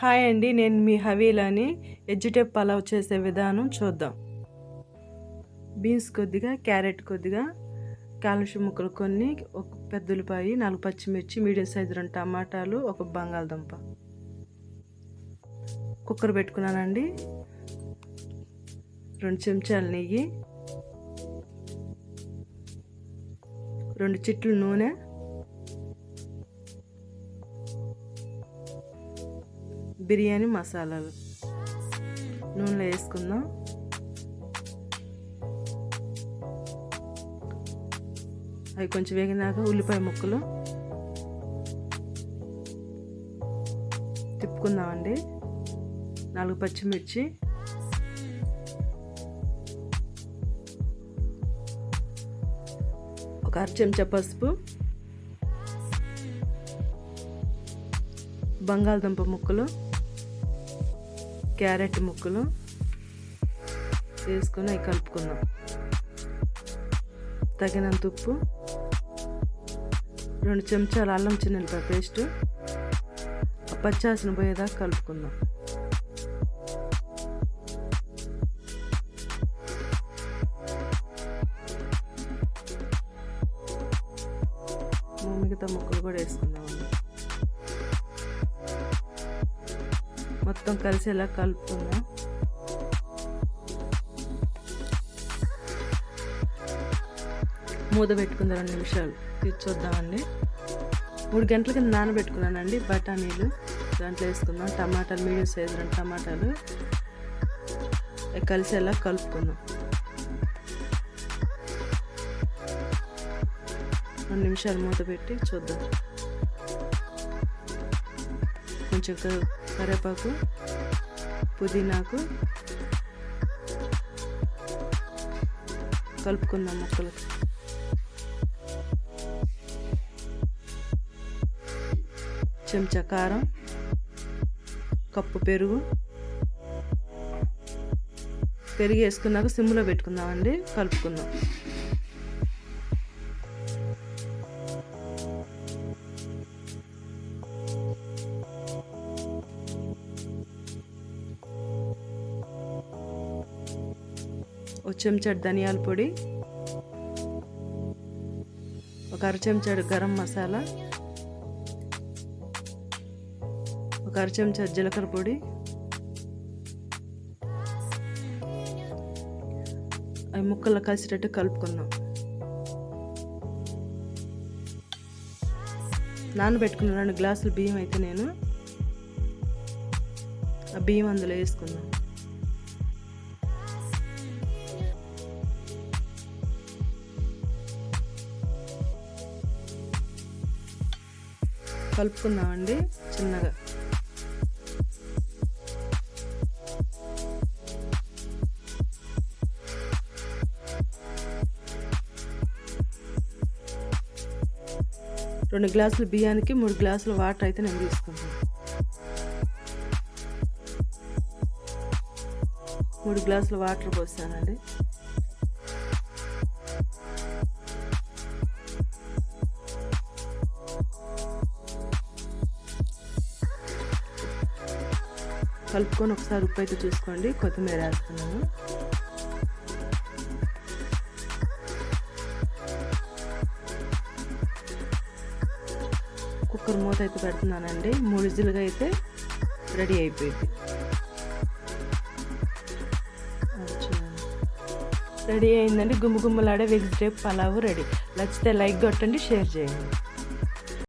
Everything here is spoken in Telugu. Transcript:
హాయ్ అండి నేను మీ హవీలని వెజిటేబుల్ పలావ్ చేసే విధానం చూద్దాం. బీన్స్ కొద్దిగా క్యారెట్ కొద్దిగా కాలుష్యం ముక్కలు కొన్ని ఒక పెద్ద ఉల్లిపాయ నాలుగు పచ్చిమిర్చి మీడియం సైజు రెండు టమాటాలు ఒక బంగాళదుంప. కుక్కర్ పెట్టుకున్నానండి. రెండు చెంచాలు నెయ్యి రెండు చిట్లు నూనె బిర్యానీ మసాలాలు. నూనెలో వేసుకుందాం. అవి కొంచెం వేగినాక ఉల్లిపాయ ముక్కలు తిప్పుకుందామండి. నాలుగు పచ్చిమిర్చి. ఒక అర చెంచా పసుపు. బంగాళదుంప ముక్కలు. క్యారెట్ ముక్కలు వేసుకొని అవి కలుపుకుందాం. తగినంత ఉప్పు రెండు చెంచాలు అల్లం చిన్నెలపాయ పేస్ట్ పచ్చాసిన పోయేదాకా కలుపుకుందాం. మిగతా ముక్కలు కూడా వేసుకుందామండి. మొత్తం కలిసేలా కలుపుకుందాం? మూత పెట్టుకుందాం రెండు నిమిషాలు. తీర్చొద్దామండి మూడు గంటల కింద నానబెట్టుకున్నానండి బఠానీలు. దాంట్లో వేసుకుందాం. టమాటాలు మీడియం సైజ్ రెండు టమాటాలు. కలిసేలా కలుపుకుందాం? రెండు నిమిషాలు మూత పెట్టి చూద్దాం. కొంచెం కరివేపాకు పుదీనాకు కలుపుకుందాం ముక్కలు చెంచా కారం కప్పు పెరుగు. పెరుగు వేసుకున్నాక సిమ్లో పెట్టుకుందామండి. కలుపుకుందాం. ఒక చెంచాడు ధనియాల పొడి ఒక అర చెంచాడు గరం మసాలా ఒక అర చెంచాడు జీలకర్ర పొడి అవి ముక్కల్లో కలిసేటట్టు కలుపుకుందాం. నానబెట్టుకున్న రెండు గ్లాసులు బియ్యం అయితే నేను ఆ బియ్యం అందులో వేసుకుందాం. కలుపుకుందామండి చిన్నగా. రెండు గ్లాసులు బియ్యానికి మూడు గ్లాసులు వాటర్ అయితే నేను తీసుకుంటాను. మూడు గ్లాసులు వాటర్ పోసానండి. కలుపుకొని ఒకసారి ఉప్పు అయితే చూసుకోండి. కొత్తిమీర వేస్తున్నాను. కుక్కర్ మూత అయితే పెడుతున్నానండి. మూడు విజిల్గా అయితే రెడీ అయిపోయింది. రెడీ అయిందండి. గుమ్మ గుమ్మలాడే వెజిటేబుల్ పలావు రెడీ. నచ్చితే లైక్ కొట్టండి షేర్ చేయండి.